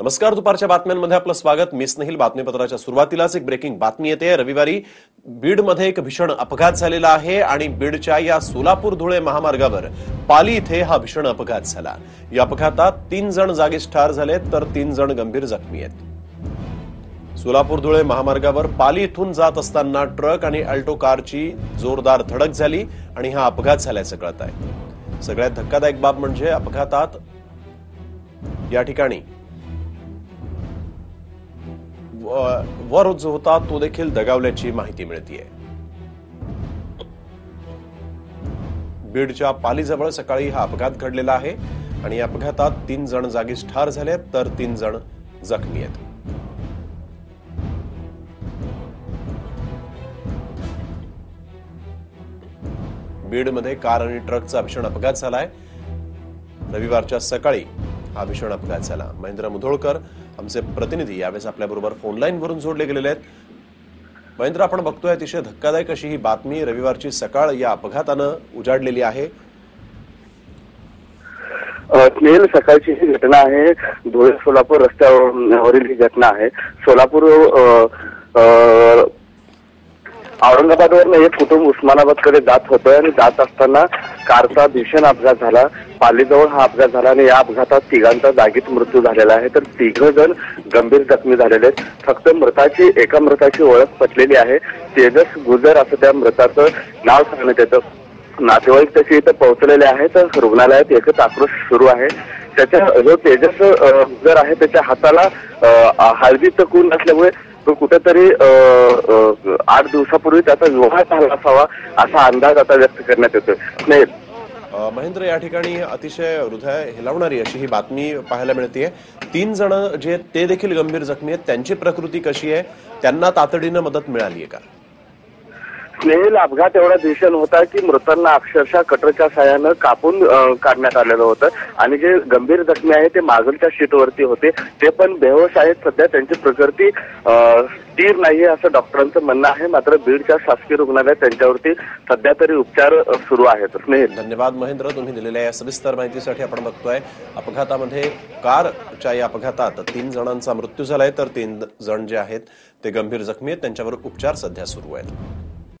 नमस्कार दुपारच्या बातम्यांमध्ये आपलं स्वागत. मी स्नेहिल बातमीपत्राच्या सुरुवातीलाच एक ब्रेकिंग बातमी येते. रविवारी बीडमध्ये एक भीषण अपघात झालेला आहे आणि बीडच्या या सोलापूर धुळे महामार्गावर पाली इथे हा भीषण अपघात झाला. या अपघातात तीन जण जागीच ठार झाले तर तीन जण गंभीर जखमी आहेत. सोलापूर धुळे महामार्गावर पाली इथून जात असताना ट्रक आणि अल्टो कारची जोरदार धडक झाली आणि हा अपघात झाल्याचं कळत आहे. सगळ्यात धक्कादायक बाब म्हणजे अपघातात या ठिकाणी वर जो होता तो देखील दगावल्याची माहिती मिळतीये. बीडच्या पालीजवळ सकाळी हा अपघात घडलेला आहे आणि या अपघातात तीन जण जागीच ठार झाले तर तीन जण जखमी आहेत. बीडमध्ये कार आणि ट्रकचा भीषण अपघात झालाय. रविवारच्या सकाळी हा भीषण अपघात झाला महेंद्र मुधोळकर आमचे प्रतिनिधी यावेळेस आपल्याबरोबर फोनलाईन वरून जोडले गेलेले आहेत. महेंद्र आपण बघतोय अतिशय धक्कादायक अशी ही बातमी रविवारची सकाळ या अपघातानं उजाडलेली आहे. स्नेहल सकाळची ही घटना आहे. धुळे सोलापूर रस्त्यावरील ही घटना आहे. सोलापूर अ, औरंगाबादवरनं एक कुटुंब उस्मानाबादकडे जात होतं आणि जात असताना कारचा भीषण अपघात झाला. पालीजवळ हा अपघात झाला आणि या अपघातात तिघांचा जागीच मृत्यू झालेला आहे. तर तिघ जण गंभीर जखमी झालेले आहेत. फक्त मृताची एका मृताची ओळख पटलेली आहे. तेजस गुजर असं त्या मृताचं नाव सांगण्यात येतं. नातेवाईक तसे इथं पोहोचलेले आहेत. रुग्णालयात एकच आक्रोश सुरू आहे. त्याच्या जो तेजस अ, जर आहे त्याच्या हाताला अ, हळदीचं खून नसल्यामुळे तो कुठेतरी आठ दिवसापूर्वी त्याचा विवाह झाला असावा असा अंदाज आता व्यक्त करण्यात येतोय. महेंद्र या ठिकाणी अतिशय हृदय हिलावणारी अशी ही बातमी पाहायला मिळते तीन जण जे ते देखील गंभीर जखमी आहेत. त्यांची प्रकृती कशी आहे? त्यांना तातडीनं मदत मिळाली आहे का? स्नेहल अपघात एवढा भीषण होता की मृतांना अक्षरशः कटरच्या साह्यानं कापून काढण्यात आलेलं होतं. आणि जे गंभीर जखमी आहे ते मागलच्या शीटवरती होते. ते पण बेहोश आहेत. सध्या त्यांची प्रकृती स्थिर नाहीये असं डॉक्टरांचं म्हणणं आहे. मात्र बीडच्या शासकीय रुग्णालयात त्यांच्यावरती सध्या तरी उपचार सुरू आहेत. स्नेहल. धन्यवाद महेंद्र. तुम्ही दिलेल्या या सविस्तर माहितीसाठी आपण बघतोय अपघातामध्ये कारच्या या अपघातात तीन जणांचा मृत्यू झालाय. तर तीन जण जे आहेत ते गंभीर जखमी आहेत. त्यांच्यावर उपचार सध्या सुरू आहेत.